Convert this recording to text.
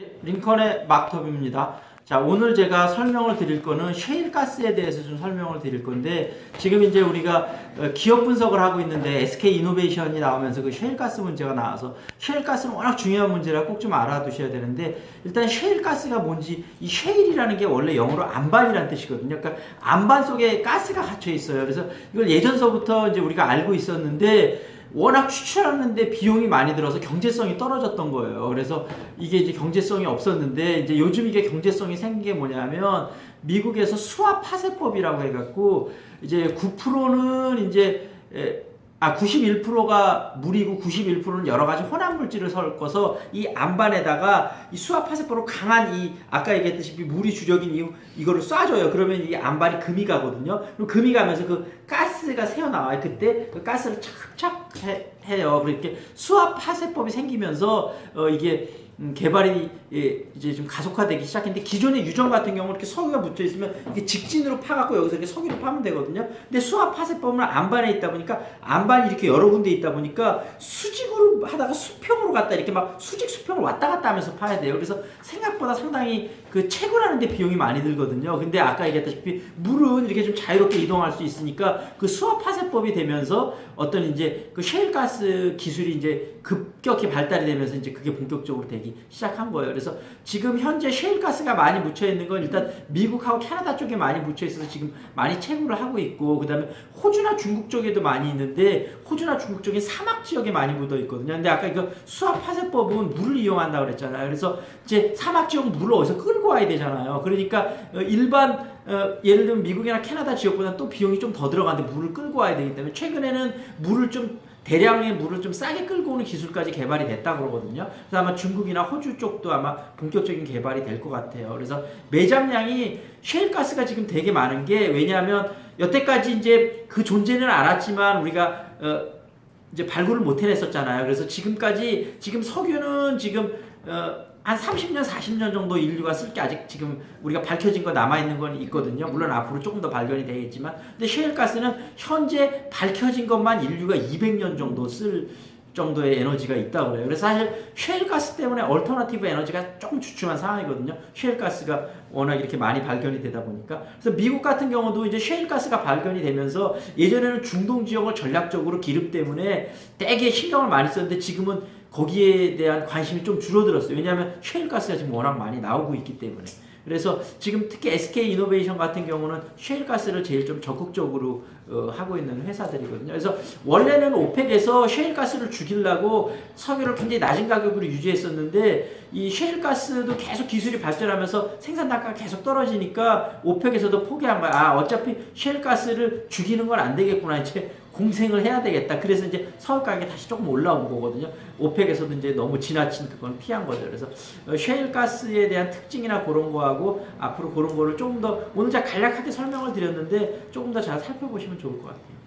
예, 링컨의 막톱입니다. 자, 오늘 제가 설명을 드릴 거는 셰일가스에 대해서 좀 설명을 드릴 건데, 지금 이제 우리가 어, 기업 분석을 하고 있는데, SK 이노베이션이 나오면서 그 셰일가스 문제가 나와서, 셰일가스는 워낙 중요한 문제라 꼭 좀 알아두셔야 되는데, 일단 셰일가스가 뭔지, 이 셰일이라는 게 원래 영어로 안반이라는 뜻이거든요. 그러니까 안반 속에 가스가 갇혀 있어요. 그래서 이걸 예전서부터 이제 우리가 알고 있었는데, 워낙 추출하는데 비용이 많이 들어서 경제성이 떨어졌던 거예요. 그래서 이게 이제 경제성이 없었는데 이제 요즘 이게 경제성이 생긴 게 뭐냐면 미국에서 수압 파쇄법이라고 해갖고 이제 9%는 이제 에, 아 91%가 물이고 91%는 여러 가지 혼합 물질을 섞어서 이 안반에다가 이 수압 파쇄법으로 강한 이 아까 얘기했듯이 물이 주력인 이 이거를 쏴줘요. 그러면 이 안반이 금이 가거든요. 그럼 금이 가면서 그 가스가 새어 나와요. 그때 그 가스를 착착 해, 해요. 그렇게 수압 파쇄법이 생기면서 어 이게 음, 개발이 예, 이제 좀 가속화되기 시작했는데 기존의 유전 같은 경우는 이렇게 석유가 붙어 있으면 이게 직진으로 파갖고 여기서 이렇게 석유를 파면 되거든요. 근데 수압 파쇄법은 안반에 있다 보니까 안반이 이렇게 여러 군데 있다 보니까 수직으로 하다가 수평으로 갔다 이렇게 막 수직 수평을 왔다 갔다 하면서 파야 돼요. 그래서 생각보다 상당히 그 채굴하는데 비용이 많이 들거든요. 근데 아까 얘기했다시피 물은 이렇게 좀 자유롭게 이동할 수 있으니까 그 수압 파쇄법이 되면서 어떤 이제 그 셰일가스 기술이 이제 급격히 발달이 되면서 이제 그게 본격적으로 되기 시작한 거예요. 그래서 지금 현재 셰일가스가 많이 묻혀 있는 건 일단 미국하고 캐나다 쪽에 많이 묻혀 있어서 지금 많이 채굴을 하고 있고 그다음에 호주나 중국 쪽에도 많이 있는데 호주나 중국 쪽에 사막 지역에 많이 묻어 있거든요. 근데 아까 이거 수압 파쇄법은 물을 이용한다고 그랬잖아요. 그래서 이제 사막 지역 물을 어디서 끌고 와야 되잖아요. 그러니까 어, 일반 어, 예를 들면 미국이나 캐나다 지역보다 또 비용이 좀 더 들어가는데 물을 끌고 와야 되기 때문에 최근에는 물을 좀 대량의 물을 좀 싸게 끌고 오는 기술까지 개발이 됐다 그러거든요. 그래서 아마 중국이나 호주 쪽도 아마 본격적인 개발이 될 것 같아요. 그래서 매장량이 셰일가스가 지금 되게 많은 게 왜냐하면 여태까지 이제 그 존재는 알았지만 우리가 어, 이제 발굴을 못 해냈었잖아요. 그래서 지금까지 지금 석유는 지금 어, 한 30년, 40년 정도 인류가 쓸 게 아직 지금 우리가 밝혀진 거 남아있는 건 있거든요. 물론 앞으로 조금 더 발견이 되겠지만. 근데 셰일가스는 현재 밝혀진 것만 인류가 200년 정도 쓸 정도의 에너지가 있다고 그래요. 그래서 사실 셰일가스 때문에 얼터너티브 에너지가 조금 주춤한 상황이거든요. 셰일가스가 워낙 이렇게 많이 발견이 되다 보니까. 그래서 미국 같은 경우도 이제 셰일가스가 발견이 되면서 예전에는 중동 지역을 전략적으로 기름 때문에 되게 신경을 많이 썼는데 지금은 거기에 대한 관심이 좀 줄어들었어요. 왜냐하면 셰일가스가 지금 워낙 많이 나오고 있기 때문에. 그래서 지금 특히 SK 이노베이션 같은 경우는 셰일가스를 제일 좀 적극적으로 어, 하고 있는 회사들이거든요. 그래서 원래는 오펙에서 셰일가스를 죽이려고 석유를 굉장히 낮은 가격으로 유지했었는데 이 셰일가스도 계속 기술이 발전하면서 생산 단가가 계속 떨어지니까 오펙에서도 포기한 거야. 아 어차피 셰일가스를 죽이는 건 안 되겠구나. 이제 공생을 해야 되겠다. 그래서 이제 서울 가격이 다시 조금 올라온 거거든요. 오펙에서도 이제 너무 지나친 그건 피한 거죠. 그래서 어, 셰일 가스에 대한 특징이나 그런 거하고 앞으로 그런 거를 조금 더 오늘 제가 간략하게 설명을 드렸는데 조금 더 잘 살펴보시면 চৌকাত